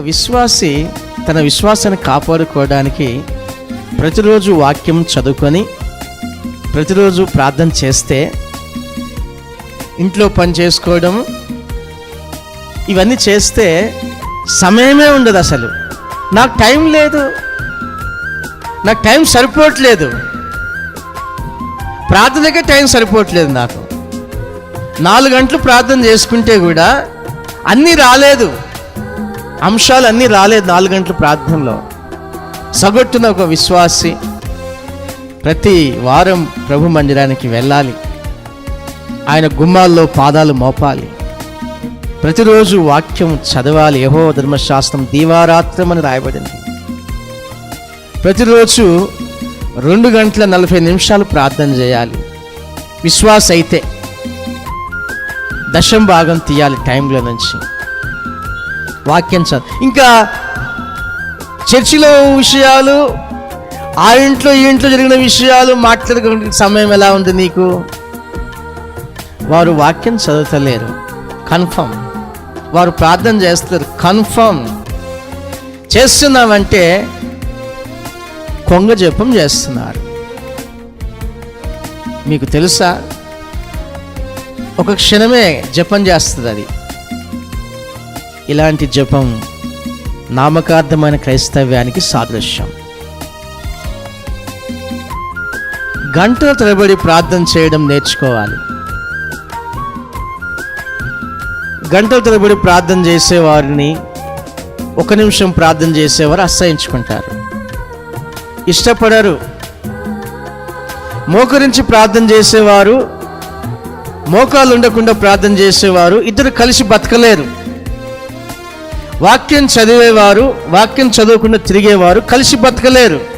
విశ్వాసి తన విశ్వాసాన్ని కాపాడుకోవడానికి ప్రతిరోజు వాక్యం చదువుకొని ప్రతిరోజు ప్రార్థన చేస్తే ఇంట్లో పని చేసుకోవడం ఇవన్నీ చేస్తే సమయమే ఉండదు అసలు. నాకు టైం లేదు. నాకు టైం సరిపోవట్లేదు. ప్రార్థనకే టైం సరిపోవట్లేదు నాకు. నాలుగు గంటలు ప్రార్థన చేసుకుంటే కూడా అన్నీ రాలేదు. అంశాలు అన్నీ రాలేదు నాలుగు గంటల ప్రార్థనలో. సగొట్టున ఒక విశ్వాసి ప్రతి వారం ప్రభు మందిరానికి వెళ్ళాలి. ఆయన గుమ్మాల్లో పాదాలు మోపాలి. ప్రతిరోజు వాక్యం చదవాలి. యహో ధర్మశాస్త్రం దీవారాత్రం అని రాయబడింది. ప్రతిరోజు రెండు గంటల నలభై నిమిషాలు ప్రార్థన చేయాలి. విశ్వాస అయితే దశం భాగం తీయాలి టైంలో నుంచి. వాక్యం చదువు ఇంకా చర్చిలో విషయాలు ఆ ఇంట్లో ఈ ఇంట్లో జరిగిన విషయాలు మాట్లాడుకునే సమయం ఎలా ఉంది నీకు? వారు వాక్యం చదువుతలేరు. కన్ఫర్మ్. వారు ప్రార్థన చేస్తారు కన్ఫర్మ్. చేస్తున్నామంటే కొంగ జపం చేస్తున్నారు. మీకు తెలుసా? ఒక క్షణమే జపం చేస్తుంది అది. ఇలాంటి జపం నామకార్థమైన క్రైస్తవ్యానికి సాదృశ్యం. గంటల తరబడి ప్రార్థన చేయడం నేర్చుకోవాలి. గంటల తరబడి ప్రార్థన చేసేవారిని ఒక నిమిషం ప్రార్థన చేసేవారు అసహించుకుంటారు. ఇష్టపడరు. మోకరించి ప్రార్థన చేసేవారు మోకాలు ఉండకుండా ప్రార్థన చేసేవారు ఇద్దరు కలిసి బతకలేరు. వాక్యం చదివేవారు వాక్యం చదవకుండా తిరిగేవారు కలిసి బతకలేరు.